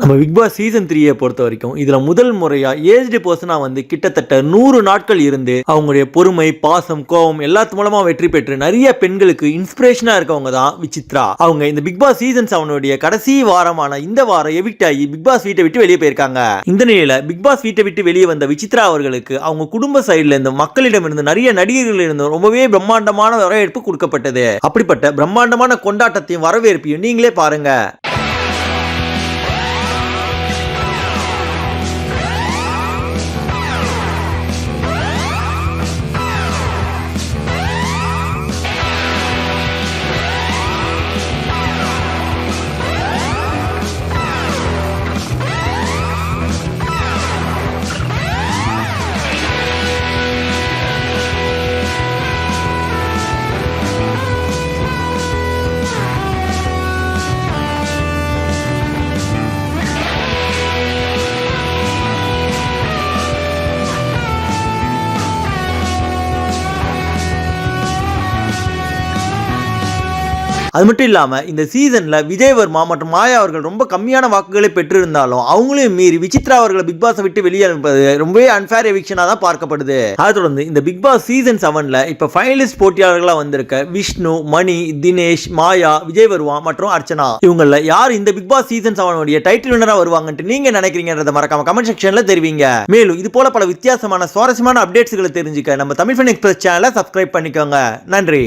நம்ம big Boss season த்ரீயை பொறுத்த வரைக்கும் இதில் முதல் முறையாக ஏஜ்டு பர்சனாக வந்து கிட்டத்தட்ட நூறு நாட்கள் இருந்து அவங்களுடைய பொறுமை பாசம் கோபம் எல்லாத்து மூலமாக வெற்றி பெற்று நிறைய பெண்களுக்கு இன்ஸ்பிரேஷனாக இருக்கவங்க தான் விசித்ரா. அவங்க இந்த பிக் பாஸ் சீசன் செவனுடைய கடைசி வாரமான இந்த வாரம் எவிக்ட் ஆகி பிக் பாஸ் வீட்டை விட்டு வெளியே போயிருக்காங்க. இந்த நிலையில் பிக் பாஸ் வீட்டை விட்டு வெளியே வந்த விசித்ரா அவர்களுக்கு அவங்க குடும்ப சைடில் இருந்து மக்களிடம் இருந்து நிறைய நடிகர்கள் இருந்து ரொம்பவே பிரம்மாண்டமான வரவேற்பு கொடுக்கப்பட்டது. அப்படிப்பட்ட பிரம்மாண்டமான கொண்டாட்டத்தையும் வரவேற்பையும் நீங்களே பாருங்க. அது மட்டும் இல்லாமல் இந்த சீசனில் விஜயவர்மா மற்றும் மாயா அவர்கள் ரொம்ப கம்மியான வாக்குகளை பெற்றிருந்தாலும் அவங்களையும் மீறி விசித்ரா அவர்களை பிக் பாஸை விட்டு வெளியே அனுப்பது ரொம்பவே அன்ஃபேர் எவிக்ஷனாக தான் பார்க்கப்படுது. அதை தொடர்ந்து இந்த பிக் பாஸ் சீசன் செவன்ல இப்போ ஃபைனலிஸ்ட் போட்டியாளர்களாக வந்திருக்க விஷ்ணு மணி தினேஷ் மாயா விஜயவர்மா மற்றும் அர்ச்சனா. இவங்கள யார் இந்த பிக் பாஸ் சீசன் செவனுடைய டைட்டில் வினராக வருவாங்கன்ட்டு நீங்க நினைக்கிறீங்கன்றத மறக்காம கமெண்ட் செக்ஷனில் தெரிவிங்க. மேலும் இது போல பல வித்தியாசமான சுவாரஸ்யமான அப்டேட்ஸ்களை தெரிஞ்சுக்க நம்ம தமிழ் ஃபன் எக்ஸ்பிரஸ் சேனலை சப்ஸ்கிரைப் பண்ணிக்கோங்க. நன்றி.